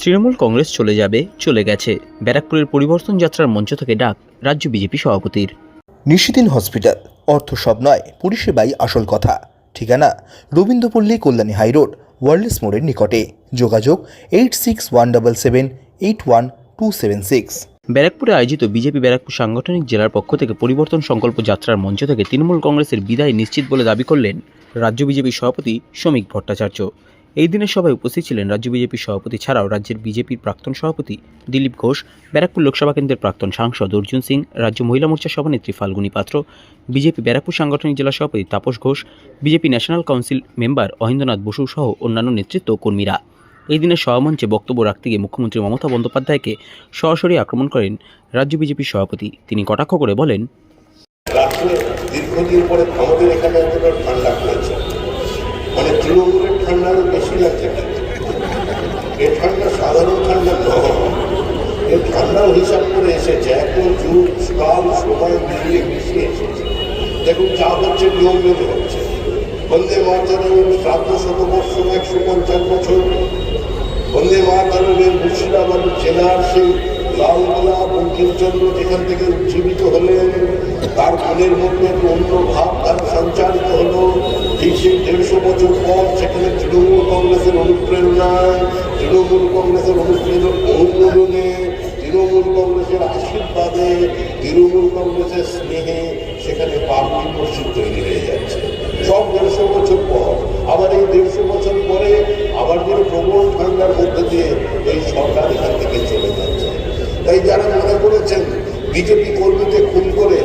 তৃণমূল কংগ্রেস চলে যাবে চলে গেছে। ব্যারাকপুরের পরিবর্তন যাত্রার মঞ্চ থেকে ডাক রাজ্য বিজেপি সভাপতির। নিশিদিন হসপিটাল অর্থ সব নয় পরিষেবাই আসল কথা। ঠিকানা রবীন্দ্রপল্লী কল্যাণী হাইরোড ওয়ার্ল্ডস মোড়ের নিকটে। যোগাযোগ eight six one double seven eight one two seven six. ব্যারাকপুরে আয়োজিত বিজেপি ব্যারাকপুর সাংগঠনিক জেলার পক্ষ থেকে পরিবর্তন সংকল্প যাত্রার মঞ্চ থেকে তৃণমূল কংগ্রেসের বিদায় নিশ্চিত বলে দাবি করলেন রাজ্য বিজেপি সভাপতি শ্রমিক ভট্টাচার্য। এই দিনের সভায় উপস্থিত ছিলেন রাজ্য বিজেপির সভাপতি ছাড়াও রাজ্যের বিজেপির প্রাক্তন সভাপতি দিলীপ ঘোষ, ব্যারাকপুর লোকসভা কেন্দ্রের প্রাক্তন সাংসদ অর্জুন সিং, রাজ্য মহিলা মোর্চা সভানেত্রী ফাল্গুনী পাত্র, বিজেপি ব্যারাকপুর সাংগঠনিক জেলা সভাপতি Tapas Ghosh, BJP national council member Ahindranath Basu সহ অন্যান্য নেতৃত্ব কর্মীরা। এই দিনের সভামঞ্চে বক্তব্য রাখতে গিয়ে মুখ্যমন্ত্রী মমতা বন্দ্যোপাধ্যায়কে সরাসরি আক্রমণ করেন রাজ্য বিজেপির সভাপতি। তিনি কটাক্ষ করে বলেন দীর্ঘদিন পরে এখানে ঠান্ডা মানে তৃণমূলের ঠান্ডা বেশি লাগছে। এ ঠান্ডা সাধারণ ঠান্ডা নয়। এ ঠান্ডাও হিসাব করে এসেছে, এখন যুগ কাল সময় মিলিয়ে মিশিয়ে এসেছে। দেখুন, যা হচ্ছে নিয়ম মেনে হচ্ছে। বন্দে মাতারমের শ্রাদ্ধ শতবর্ষ একশো পঞ্চাশ বছর। বন্দে মাতারমের মুর্শিদাবাদ জেলার সেই লালমালা বঙ্কিমচন্দ্র যেখান থেকে উজ্জীবিত হলেন, তার মনের মধ্যে অন্য ভাব তার সঞ্চারিত হলো। সেই দেড়শো বছর পর সেখানে তৃণমূল কংগ্রেসের অনুপ্রেরণায়, তৃণমূল কংগ্রেসের অনুপ্রেরণ অনুমোদনে, তৃণমূল কংগ্রেসের আশীর্বাদে, তৃণমূল কংগ্রেসের স্নেহে সেখানে বাবরি মসজিদ তৈরি হয়ে যাচ্ছে। সব দেড়শো বছর পর, আবার এই দেড়শো বছর পরে আবার যেন প্রবল ঠান্ডার মধ্যে দিয়ে এই সরকার এখান থেকে চলে যাচ্ছে। তাই যারা মনে করেছেন, বিজেপি কর্মীকে খুন করে,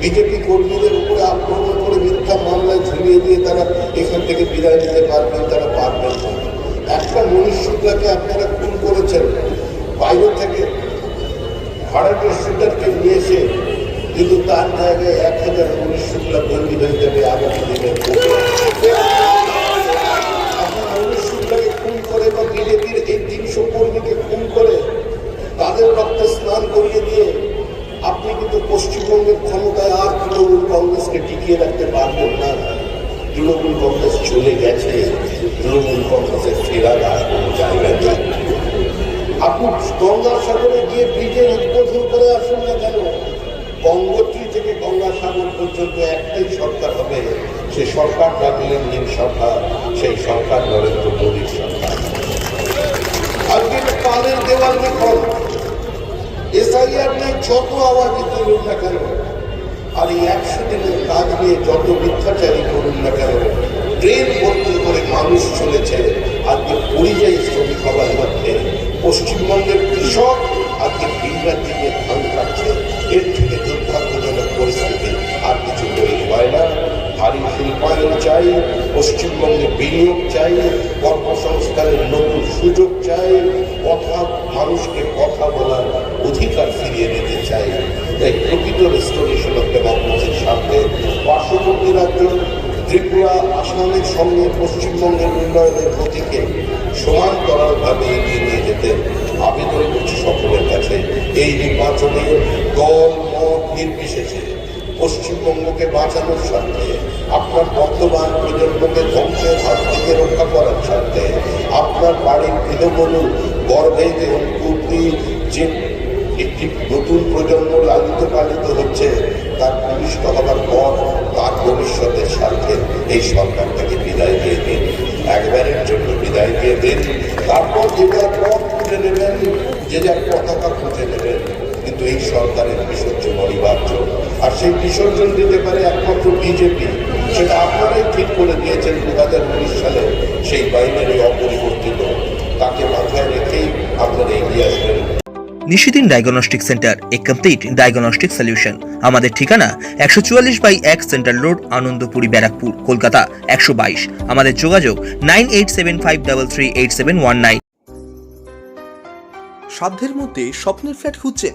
বিজেপি কর্মীদের উপরে আক্রমণ করে মিথ্যা মামলায় ঝুলিয়ে দিয়ে তারা এখান থেকে বিদায় নিতে পারবেন, তারা পারবেন না। একটা মনুষ্যটাকে আপনারা খুন করেছেন বাইরে থেকে ভাড়াটের শুটারকে নিয়ে এসে কিন্তু তার জায়গায় এক হাজার মনুষ্যগুলা বন্দী হয়ে যাবে আগামী দিনে পশ্চিমবঙ্গের ক্ষমতায় আর তৃণমূল কংগ্রেসকে টিকিয়ে রাখতে পারবেন না। তৃণমূল কংগ্রেস চলে গেছে। তৃণমূল কংগ্রেসের আর কোনো জায়গা নেই। আপনি গঙ্গাসাগরে গিয়ে ব্রিজের উদ্বোধন করে আসুন না কেন? গঙ্গোত্রী থেকে গঙ্গাসাগর পর্যন্ত একটাই সরকার হবে। সে সরকার ডাকলেন নীল সরকার, সেই সরকার নরেন্দ্র মোদীর সরকার। আজকে পালের দেওয়াল লিখন এসআইআর নিয়ে যত আওয়াজই তুলুন না কেন আর এই একশো দিনের কাজ নিয়ে যত মিথ্যাচারী করুন না কেন ট্রেন ভর্তি করে মানুষ চলেছে, আজকে পরিযায়ী শ্রমিক হবার মধ্যে পশ্চিমবঙ্গের কৃষক আজকে বিন্যার দিকে ধান কাটছে। এর থেকে দুর্ভাগ্যজনক পরিস্থিতি আর কিছু তৈরি হয় না। ভারী শিল্পায়ন চাই পশ্চিমবঙ্গে বিনিয়োগ চাই, কর্মসংস্থানের নতুন সুযোগ চাই, কথা, মানুষকে কথা বলার অধিকার ফিরিয়ে দিতে চাই। তাই প্রকৃত রেস্টোরেশন অফ ডেমোক্রেসির সামনে পার্শ্ববর্তী রাজ্য ত্রিপুরা, আসামের সঙ্গে পশ্চিমবঙ্গের উন্নয়নের গতিকে সমান্তরালভাবে এগিয়ে নিয়ে যেতে আবেদন করছি সকলের কাছে। এই নির্বাচনে দল, মত নির্বিশেষে পশ্চিমবঙ্গকে বাঁচানোর স্বার্থে, আপনার বর্তমান প্রজন্মকে ধ্বংসের হাত থেকে রক্ষা করার স্বার্থে, আপনার বাড়ির গৃহবধূ গর্ভে যে অঙ্কুরটি যে একটি নতুন প্রজন্ম লালিত পালিত হচ্ছে, তার ভূমিষ্ঠ হবার পর তার ভবিষ্যতের স্বার্থে এই সরকার থেকে বিদায় দিয়ে দিন। একবারের জন্য বিদায় দিয়ে দিন। তারপর যে যার পথ খুঁজে নেবেন, যে যার পতাকা খুঁজে নেবেন কিন্তু এই সরকারের বিসর্জন অনিবার্য। আর সেই বিসর্জন দিতে পারে একমাত্র বিজেপি। সেটা আপনারাই ঠিক করে দিয়েছেন দু হাজার উনিশ সালে সেই বাইনারি অপরিবর্তিত। তাকে মাথায় রেখেই আপনারা এগিয়ে আসবেন। Nishidin diagnostic centre a complete diagnostic solution আমাদের ঠিকানা একশো চুয়াল্লিশ বাই এক সেন্ট্রাল রোড আনন্দপুরি ব্যারাকপুর কলকাতা একশো বাইশ। আমাদের যোগাযোগ nine eight seven five double three eight seven one nine. সাধ্যের মধ্যে স্বপ্নের ফ্ল্যাট খুঁজছেন